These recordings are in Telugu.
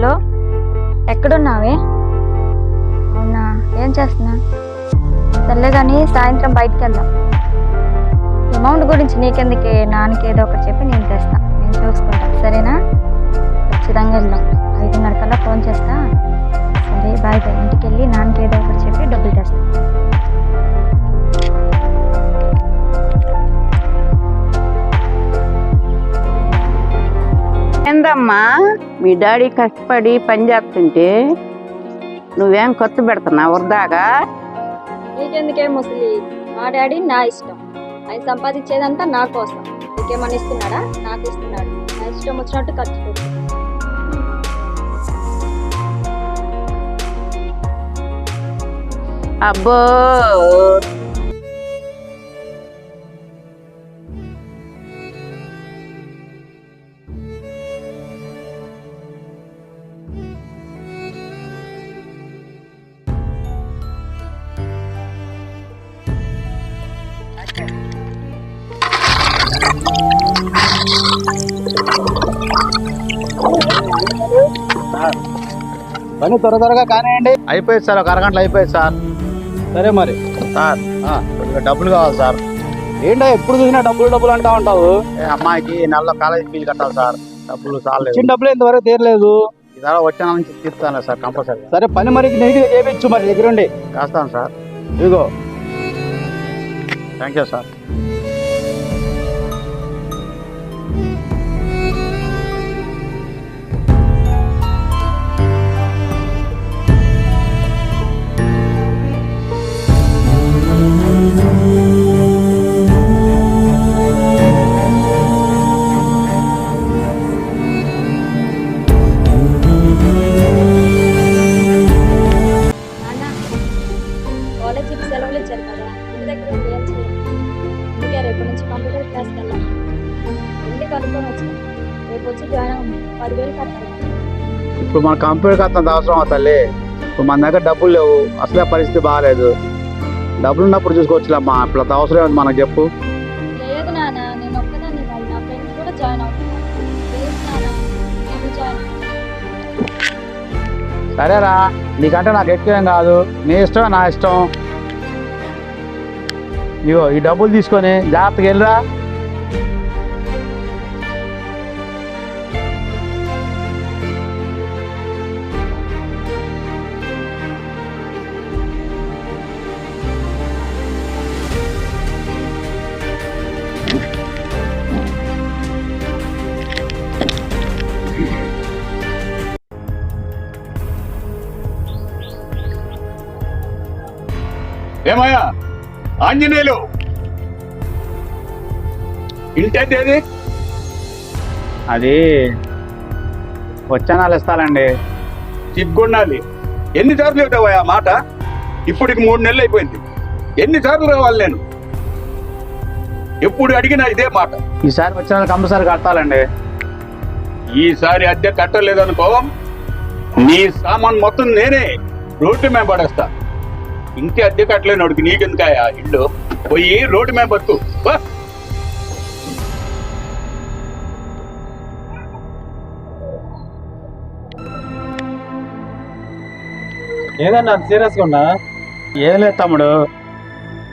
హలో? ఎక్కడున్నావే? అవునా? ఏం చేస్తున్నా? సర్లే కానీ సాయంత్రం బయటికి వెళ్దాం అమౌంట్ గురించి నీకెందుకే? నాన్నకి ఏదో ఒకటి చెప్పి నేను తెస్తాను నేను చూసుకుంటాను సరేనా? ఖచ్చితంగా వెళ్దాం. ఏందమ్మా మీ డాడీ కష్టపడి పని చేస్తుంటే నువ్వేం ఖర్చు పెడుతున్నావు వృధాగా? నీకెందుకే ముసలి? మా డాడీ నా ఇష్టం. ఆయన సంపాదించేదంతా నా కోసం. నీకేమని ఇస్తున్నాడా? నాకు ఇస్తున్నాడు. నా ఇష్టం వచ్చినట్టు ఖర్చు అబ్బో! పని త్వర త్వరగా కానివ్వండి. అయిపోయింది సార్ ఒక అరగంటలో అయిపోయింది సార్. సరే మరి. సార్. కొద్దిగా డబ్బులు కావాలి సార్. ఏంటో ఎప్పుడు చూసినా డబ్బులు డబ్బులు అంటా ఉంటావు? ఏ అమ్మాయికి నెలలో కాలేజీ ఫీజు కట్టాలి సార్. డబ్బులు చాలేదు ఇచ్చిన డబ్బులు ఇంతవరకు తీరలేదు. ఈ ధర వచ్చే నెల నుంచి తీస్తాను సార్ కంపల్సరీ సరే పని మరి నీట్గా చేయించు మరి దగ్గరుండి. చేస్తాను సార్. ఇదిగో. థ్యాంక్ యూ సార్ వెళ్ళి కనుక్కొని వచ్చి రేపు వచ్చి జాయిన్ అవ్వండి. పదివేలు కట్టాలి. ఇప్పుడు మన కంప్యూటర్ కట్టంత అవసరం అవుతుంది ఇప్పుడు మన దగ్గర డబ్బులు లేవు. అసలే పరిస్థితి బాగాలేదు. డబ్బులు ఉన్నప్పుడు చూసుకోవచ్చులేమ్మా. ఇప్పుడు అంత అవసరం ఏంది మనకు చెప్పు. లేదు నాన్న నేను ఒక్కదాన్ని కాదు. నా ఫ్రెండ్స్ కూడా జాయిన్ అవుతున్నారు ప్లీజ్ నాన్న నేను జాయిన్ సరేరా. నీకంటే నాకు ఎక్కువేం కాదు. నీ ఇష్టం నా ఇష్టం. ఇగో ఈ డబ్బులు తీసుకొని జాగ్రత్తగా వెళ్ళరా. ఏమయ్యా? ఆంజనేయులు! ఇంటి ఏది అది? వచ్చే నెల ఇస్తానండి సిగ్గుండాలి ఎన్నిసార్లు చెబుతావా మాట? ఇప్పటికి మూడు నెలలు అయిపోయింది. ఎన్నిసార్లు రావాలి నేను? ఎప్పుడు అడిగినా ఇదే మాట. ఈసారి వచ్చే నెల కంపల్సరీ కట్టాలండి ఈసారి అద్దె కట్టలేదనుకో నీ సామాన్ మొత్తం నేనే రోడ్డు మీద పడేస్తా. ఇంటి అద్దె కట్టలేనోడికి నీకెందుకాయా ఇల్లు? పోయి రోడ్డు మీద బతుకు. ఏదన్నా సీరియస్గా ఉన్నా? ఏం లేదు తమ్ముడు.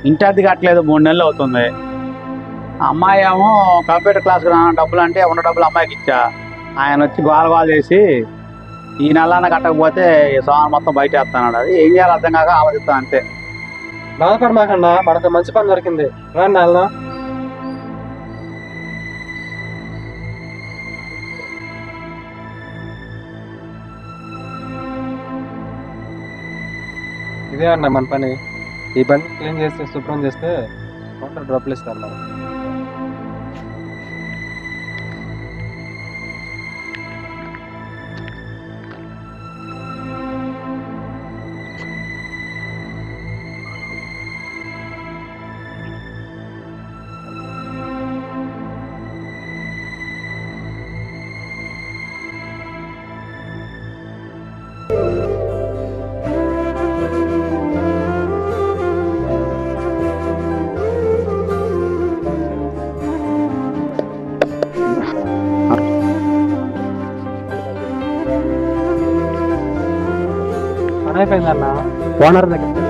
ఇంటి అద్దె కట్టలేదు మూడు నెలలు అవుతుంది. అమ్మాయి ఏమో కంప్యూటర్ క్లాస్కి రా డబ్బులు అంటే ఉన్న డబ్బులు అమ్మాయికి ఇచ్చా. ఆయన వచ్చి గోల గోల చేసి ఈ నెలన కట్టకపోతే ఈ సోమవారం మొత్తం బయట వేస్తాడు అది ఏం చేయాలి అర్థం కాక ఆలోచిస్తాను అంతే. బాధపడమాకన్నా మనకు మంచి పని దొరికింది. రండి వెళ్దాం ఇదే అన్న మన పని. ఈ బండి క్లీన్ చేస్తే శుభ్రం చేస్తే కొంత డబ్బులు ఇస్తారు మనం అయిపోయింది అన్న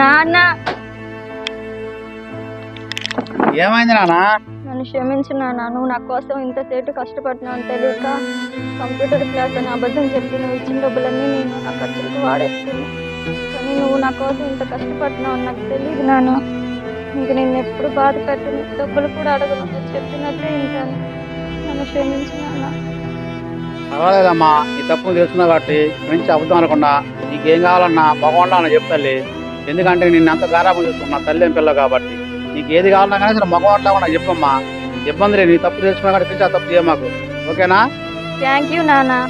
నాన్న. ఏమైంది నాన్న? నన్ను క్షమించు నాన్న. నువ్వు నా కోసం ఇంతసేపు కష్టపడుతున్నావు అని తెలియక కంప్యూటర్ క్లాస్ అని అబద్ధం చెప్పి నువ్వు ఇచ్చిన డబ్బులన్నీ నేను నా ఖర్చులకు వాడేస్తున్నా. కానీ నువ్వు నా కోసం ఇంత కష్టపడుతున్నావు అని నాకు తెలియదు నాన్న. ఇంక నేను ఎప్పుడు బాధ పెట్టను. డబ్బులు కూడా అడగను. నువ్వు చెప్పినట్టే వింటాను. నన్ను క్షమించు నాన్న. పర్వాలేదమ్మా. నీ తప్పును తెలుసుకున్నావు కాబట్టి గురించి అబద్ధం అనకుండా నీకేం కావాలన్నా అని చెప్తాలి ఎందుకంటే నిన్ను అంత గారాబం చేసుకున్న తల్లి పిల్ల కాబట్టి. నీకు ఏది కావాలన్నా కానీ సరే మగవాట్లా నాకు చెప్పమ్మా. ఇబ్బంది లేదు నీ తప్పు తెలుసుకున్నా కానీ గురించి ఆ తప్పు చేయమాకు. ఓకేనా? థ్యాంక్ యూ నానా.